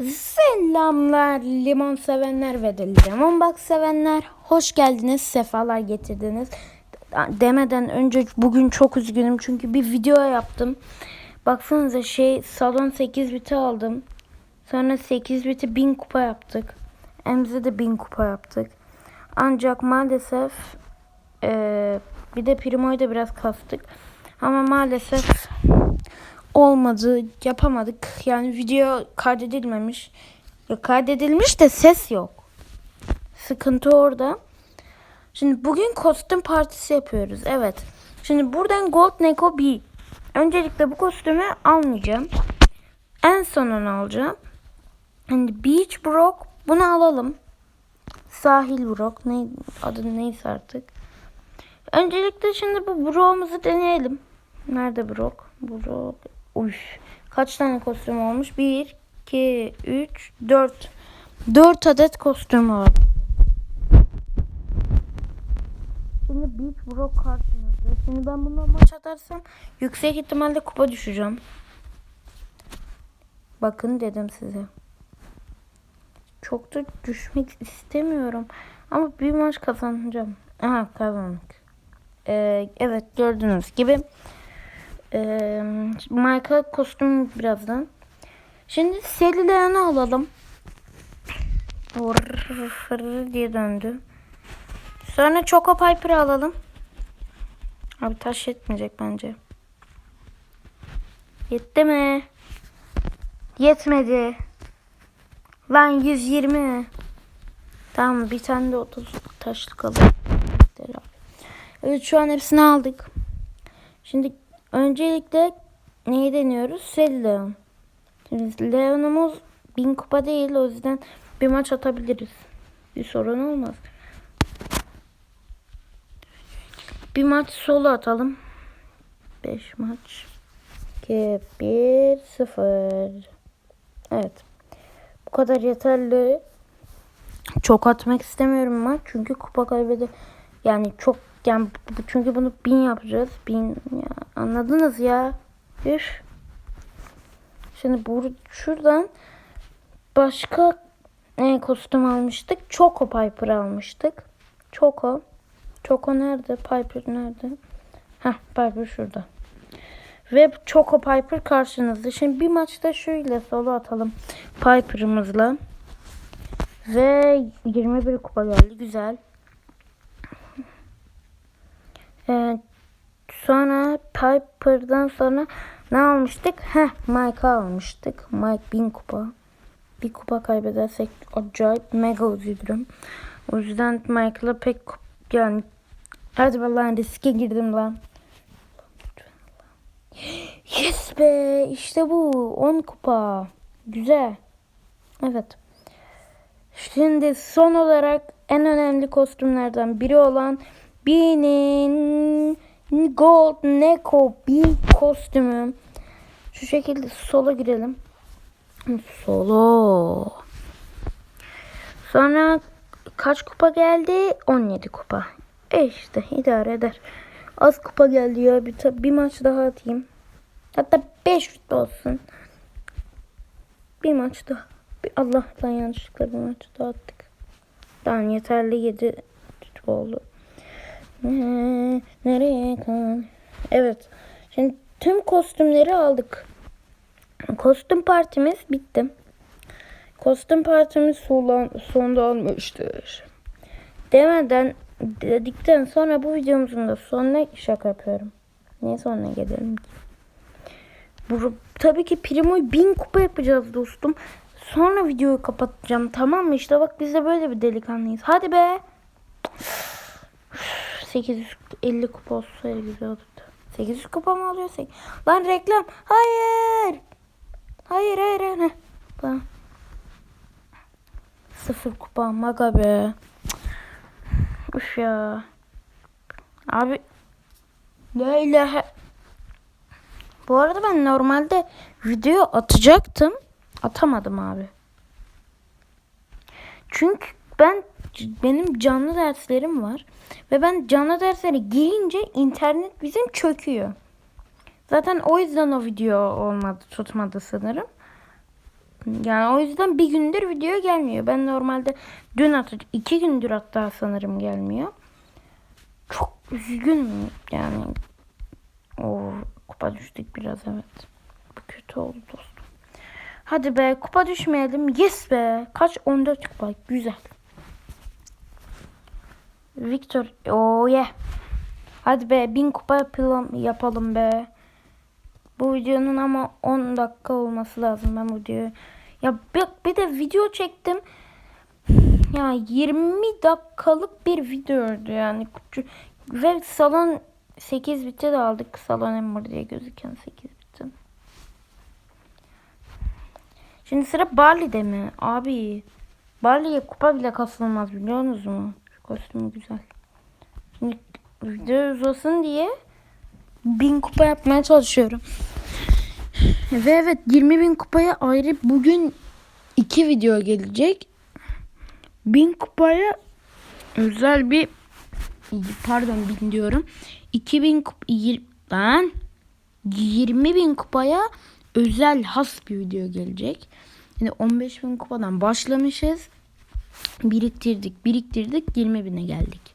Selamlar limon sevenler ve de limon bak sevenler. Hoş geldiniz, sefalar getirdiniz. Demeden önce bugün çok üzgünüm çünkü bir video yaptım. Baksanıza şey salon 8 biti aldım. Sonra 8 biti 1000 kupa yaptık. Emze de 1000 kupa yaptık. Ancak maalesef eee, bir de Primo'yu da biraz kastık. Ama maalesef olmadı, yapamadık. Yani video kaydedilmemiş. Ya kaydedilmiş de ses yok. Sıkıntı orada. Şimdi bugün kostüm partisi yapıyoruz. Evet. Şimdi buradan Gold Neko B. Öncelikle bu kostümü almayacağım. En son onu alacağım. Hani Beach Brock bunu alalım. Sahil Brock ne adı neyse artık. Öncelikle şimdi bu Brock'umuzu deneyelim. Nerede Brock? Brock. Uy. Kaç tane kostüm olmuş? 1, 2, 3, 4. 4 adet kostüm var. Şimdi Beach Brock kartımızda. Şimdi ben bundan maç atarsam yüksek ihtimalle kupa düşeceğim. Bakın dedim size. Çok da düşmek istemiyorum. Ama bir maç kazanacağım. Aha kazandık. Ee, evet gördüğünüz gibi. Ee, Michael kostüm birazdan. Şimdi Leon'u alalım. Vır fır diye döndü. Sonra Choco Piper'ı alalım. Abi taş yetmeyecek bence. Yetti mi? Yetmedi. Lan 120. Tamam bir tane de 30 taşlık alalım. Evet şu an hepsini aldık. Şimdi öncelikle neyi deniyoruz? Sel Leon. Şimdi Leon'umuz 1000 kupa değil o yüzden bir maç atabiliriz. Bir sorun olmaz. Bir maç solo atalım. 5 maç. 2 1 0. Evet. Bu kadar yeterli. Çok atmak istemiyorum maç çünkü kupa kaybede yani çok yani çünkü bunu bin yapacağız. Bin ya anladınız ya. Üf. Şimdi bur şuradan başka ne kostüm almıştık? Choco Piper almıştık. Choco. Choco nerede? Piper nerede? Heh Piper şurada. Ve Choco Piper karşınızda. Şimdi bir maçta şöyle solo atalım. Piper'ımızla. Ve 21 kupa geldi. Güzel. Ee, sonra Piper'dan sonra ne almıştık? Heh Mike almıştık. Mike 1000 kupa. Bir kupa kaybedersek acayip mega üzülürüm. O yüzden Michael'a pek yani hadi vallahi riske girdim lan. Yes be işte bu 10 kupa. Güzel. Evet. Şimdi son olarak en önemli kostümlerden biri olan Bee'nin Gold Neko bir kostümü. Şu şekilde sola girelim. Solo. Sonra kaç kupa geldi? 17 kupa. E işte idare eder. Az kupa geldi ya. Bir, bir maç daha atayım. Hatta 5 rütbe olsun. Bir maç daha. Bir Allah'tan yanlışlıkla bir maç daha attık. Tamam yeterli 7 rütbe oldu. Ne- Nereye kan? Evet. Şimdi tüm kostümleri aldık. Kostüm partimiz bitti. Kostüm partimiz sondan, sonda olmuştur. Demeden dedikten sonra bu videomuzun da sonuna şaka yapıyorum. Niye sonuna gelelim ki? Bu, tabii ki Primo'yu bin kupa yapacağız dostum. Sonra videoyu kapatacağım tamam mı? İşte bak biz de böyle bir delikanlıyız. Hadi be. 850 kupa olsa güzel olurdu. 800 kupa mı alıyor? Lan reklam. Hayır. Hayır hayır hayır. Lan. Sıfır kupa maga be. Üf ya. Abi. La. Bu arada ben normalde video atacaktım. Atamadım abi. Çünkü ben benim canlı derslerim var ve ben canlı derslere girince internet bizim çöküyor. Zaten o yüzden o video olmadı, tutmadı sanırım. Yani o yüzden bir gündür video gelmiyor. Ben normalde dün atacağım. iki gündür hatta sanırım gelmiyor. Çok üzgünüm yani. O kupa düştük biraz evet. Bu kötü oldu dostum. Hadi be kupa düşmeyelim. Yes be. Kaç? 14 kupa. Güzel. Victor. Oh yeah. Hadi be 1000 kupa yapalım, yapalım be. Bu videonun ama 10 dakika olması lazım ben bu videoyu. Ya bir, bir de video çektim. Ya 20 dakikalık bir videoydu yani. Ve salon 8 bitti de aldık. Salon Ember diye gözüken 8 bitti. Şimdi sıra Barley'de mi? Abi Barley'e kupa bile kasılmaz biliyor musunuz kostümü güzel. Şimdi video uzasın diye bin kupa yapmaya çalışıyorum. Ve evet 20 bin kupaya ayrı bugün iki video gelecek. Bin kupaya özel bir pardon bin diyorum. 2000 kup ben 20 bin kupaya özel has bir video gelecek. Yani 15 bin kupadan başlamışız. Biriktirdik biriktirdik 20 bine geldik.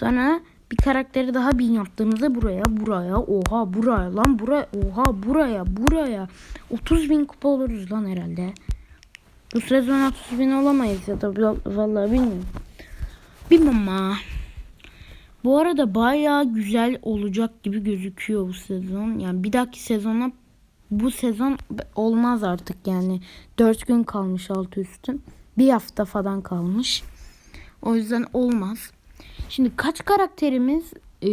Sonra bir karakteri daha bin yaptığımızda buraya buraya oha buraya lan buraya oha buraya buraya 30 bin kupa oluruz lan herhalde. Bu sezon 30 bin olamayız ya da vallahi bilmiyorum. Bilmem ama. Bu arada bayağı güzel olacak gibi gözüküyor bu sezon. Yani bir dahaki sezona bu sezon olmaz artık yani. 4 gün kalmış altı üstüm. Bir hafta falan kalmış. O yüzden olmaz. Şimdi kaç karakterimiz? Ee,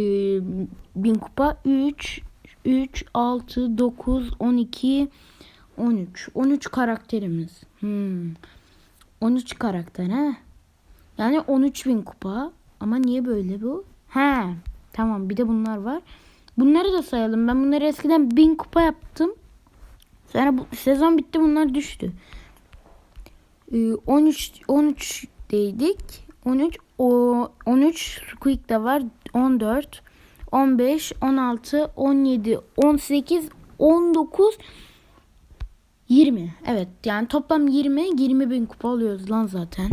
bin kupa 3 3 6 9 12 13 13 karakterimiz. Hmm. 13 karakter ha. Yani 13 bin kupa. Ama niye böyle bu? He. Tamam bir de bunlar var. Bunları da sayalım. Ben bunları eskiden 1000 kupa yaptım. Sonra bu sezon bitti bunlar düştü. Ee, 13 13 deydik. 13 o 13 Squeak de var. 14 15 16 17 18 19 20. Evet yani toplam 20 20 bin kupa alıyoruz lan zaten.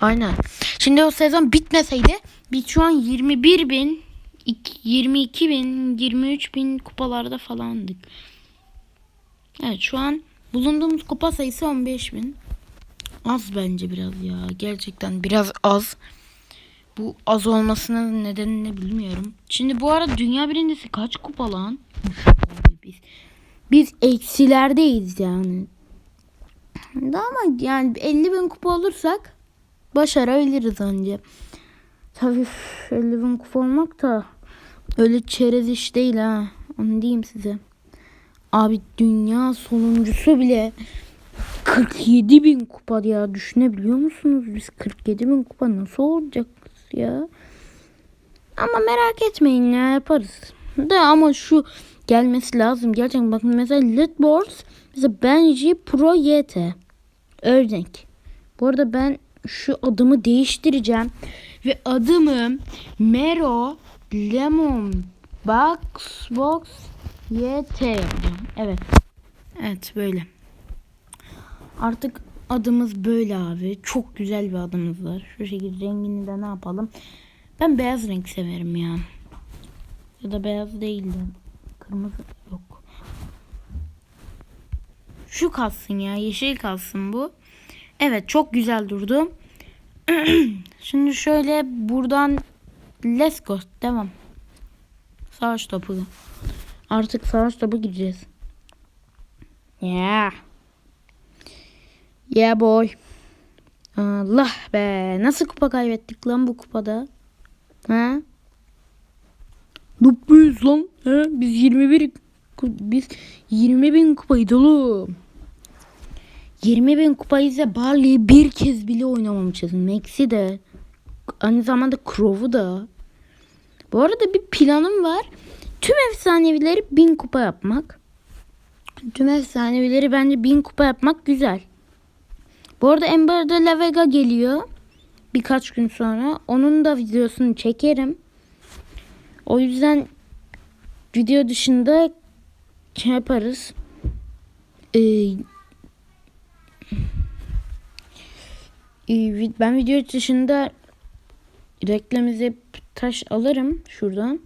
Aynen. Şimdi o sezon bitmeseydi biz şu an 21 bin 22 bin 23 bin kupalarda falandık. Evet şu an bulunduğumuz kupa sayısı 15 bin. Az bence biraz ya. Gerçekten biraz az. Bu az olmasının nedenini bilmiyorum. Şimdi bu arada dünya birincisi kaç kupa lan? Biz, biz eksilerdeyiz yani. Ama yani 50 bin kupa olursak başarabiliriz önce. Tabii 50 bin kupa olmak da öyle çerez iş değil ha. Onu diyeyim size. Abi dünya sonuncusu bile 47 bin kupa ya düşünebiliyor musunuz? Biz 47 bin kupa nasıl olacak ya? Ama merak etmeyin ya yaparız. Da ama şu gelmesi lazım. Gerçekten bakın mesela Litboards mesela Benji Pro YT örnek. Bu arada ben şu adımı değiştireceğim ve adımı Mero Lemon Box Box YT yapacağım. Evet. Evet böyle. Artık adımız böyle abi. Çok güzel bir adımız var. Şu şekilde rengini de ne yapalım? Ben beyaz renk severim ya. Ya da beyaz değil de. Kırmızı yok. Şu kalsın ya. Yeşil kalsın bu. Evet çok güzel durdu. Şimdi şöyle buradan let's go. Devam. Savaş topu. Artık savaş topu gideceğiz. Yeah. Yeah boy. Allah be. Nasıl kupa kaybettik lan bu kupada? Ha? Nubbuyuz lan. Ha? Biz 21 biz 20 bin kupaydı oğlum. 20 bin kupayız ve Barley'i bir kez bile oynamamışız. Max'i de. Aynı zamanda Crow'u da. Bu arada bir planım var. Tüm efsanevileri 1000 kupa yapmak. Tüm efsanevileri bence 1000 kupa yapmak güzel. Bu arada Ember'da La Vega geliyor. Birkaç gün sonra. Onun da videosunu çekerim. O yüzden video dışında şey yaparız. Ee, Ben video dışında reklam taş alırım şuradan.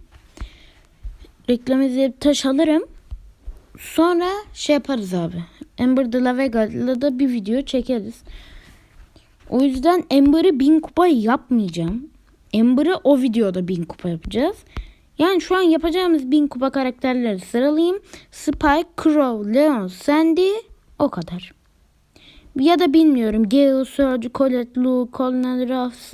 Reklam taş alırım. Sonra şey yaparız abi. Amber de la Vega'yla da bir video çekeriz. O yüzden Amber'ı bin kupa yapmayacağım. Amber'ı o videoda bin kupa yapacağız. Yani şu an yapacağımız bin kupa karakterleri sıralayayım. Spike, Crow, Leon, Sandy o kadar. Ya da bilmiyorum. Gale, Surge, Colette, Lou, Colonel Ruffs.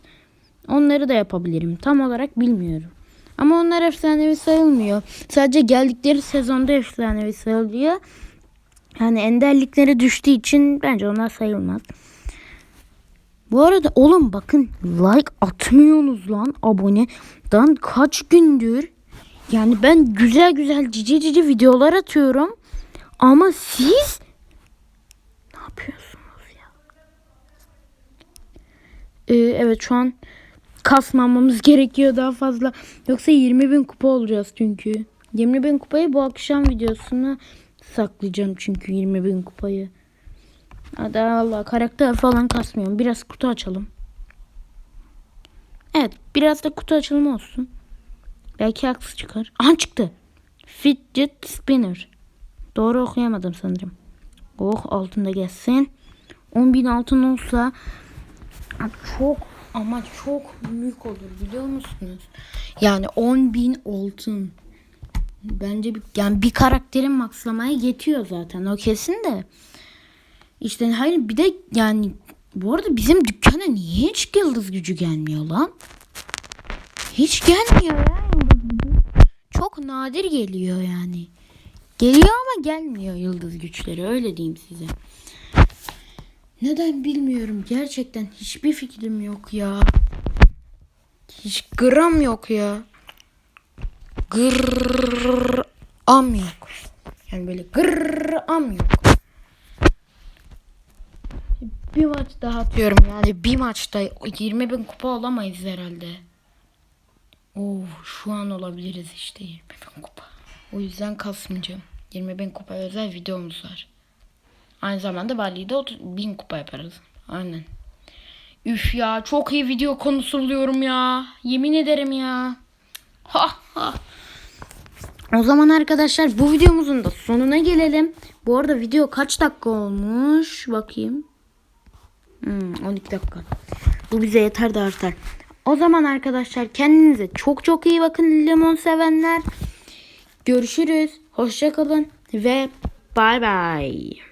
Onları da yapabilirim. Tam olarak bilmiyorum. Ama onlar efsanevi sayılmıyor. Sadece geldikleri sezonda efsanevi sayılıyor. Yani enderlikleri düştüğü için bence onlar sayılmaz. Bu arada oğlum bakın like atmıyorsunuz lan aboneden kaç gündür. Yani ben güzel güzel cici cici videolar atıyorum. Ama siz ne yapıyorsunuz ya? Ee, evet şu an kasmamamız gerekiyor daha fazla. Yoksa 20 bin kupa olacağız çünkü. 20 bin kupayı bu akşam videosuna saklayacağım çünkü 20 bin kupayı. Hadi Allah karakter falan kasmıyorum. Biraz kutu açalım. Evet biraz da kutu açılımı olsun. Belki haksız çıkar. Aha çıktı. Fidget Spinner. Doğru okuyamadım sanırım. Oh altında gelsin. 10.000 altın olsa çok ama çok büyük olur biliyor musunuz? Yani 10.000 altın. Bence bir, yani bir karakterin makslamaya yetiyor zaten o kesin de. İşte hayır bir de yani bu arada bizim dükkana niye hiç yıldız gücü gelmiyor lan? Hiç gelmiyor ya. Çok nadir geliyor yani. Geliyor ama gelmiyor yıldız güçleri öyle diyeyim size. Neden bilmiyorum gerçekten hiçbir fikrim yok ya. Hiç gram yok ya. Gır am yok. Yani böyle gır am yok. Bir maç daha atıyorum yani bir maçta 20 bin kupa olamayız herhalde. Oo, şu an olabiliriz işte 20 bin kupa. O yüzden kasmayacağım. 20 bin kupa özel videomuz var. Aynı zamanda Bali'de 30 bin kupa yaparız. Aynen. Üf ya çok iyi video konusu buluyorum ya. Yemin ederim ya. Ha ha. O zaman arkadaşlar bu videomuzun da sonuna gelelim. Bu arada video kaç dakika olmuş? Bakayım. Hmm, 12 dakika. Bu bize yeter de artar. O zaman arkadaşlar kendinize çok çok iyi bakın limon sevenler. Görüşürüz. Hoşçakalın ve bay bay.